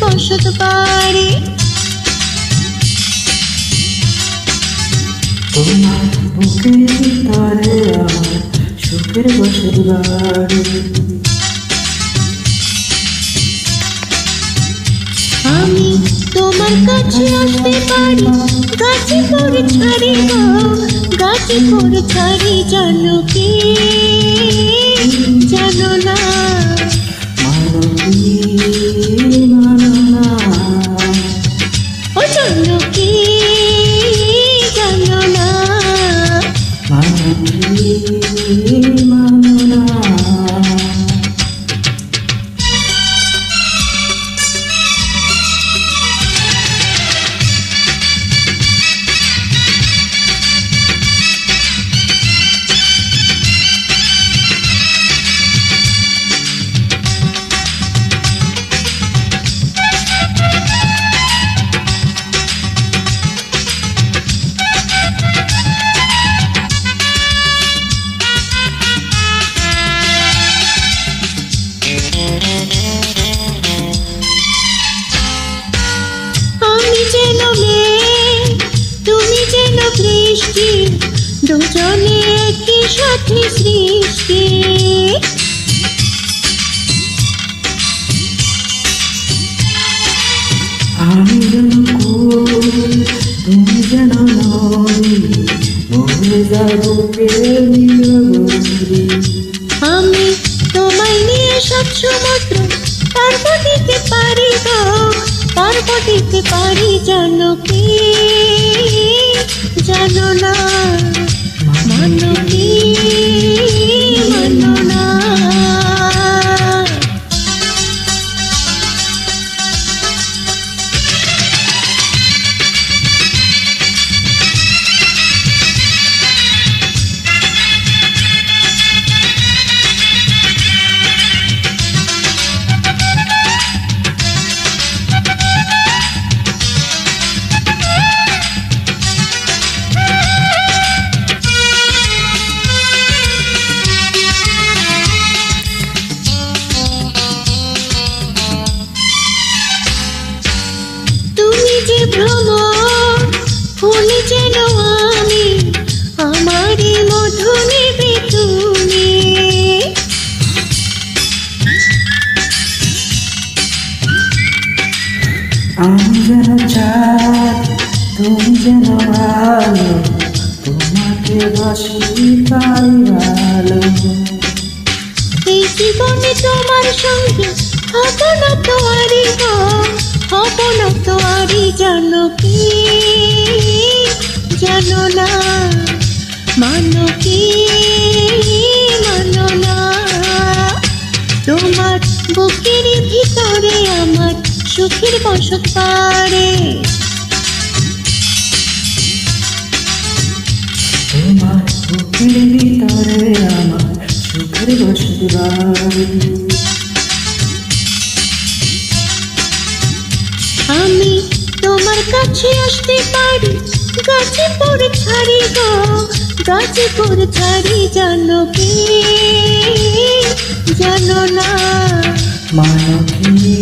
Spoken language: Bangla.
বসত পারে তোমার বুকের ভিতরে আমার সুখের বসত বাড়ি। আমি তোমার কাছে আসতে পারি গাছে পড়ে ছাড়ি গাছে পড়ে ছাড়ি জানো। ও জানো বৃষ্টি দুজনে একই সাথে সৃষ্টি। আমি তুমি যেন যাব আমি তোমায় নিয়ে সব সমুদ্র পার্ব দিতে পারি গো পার্ব দিতে পারি জানো কি না আমি যেন চাঁদ তুমি যেন আলো তোমাকে বাসি তাই ভালো এই জীবনে তোমার সঙ্গে হব না তো আরি হব না তো আরি জানো কি জানো না মানো কি সুখের বসত পারে তোমার সুখের ভিতরে আমার সুখের বসত আমি তোমার কাছে আসতে পারি গাছে পড়ে ছাড়ি গা গাছে পড়ে ছাড়ি জানো কি? জানো না। মানো কি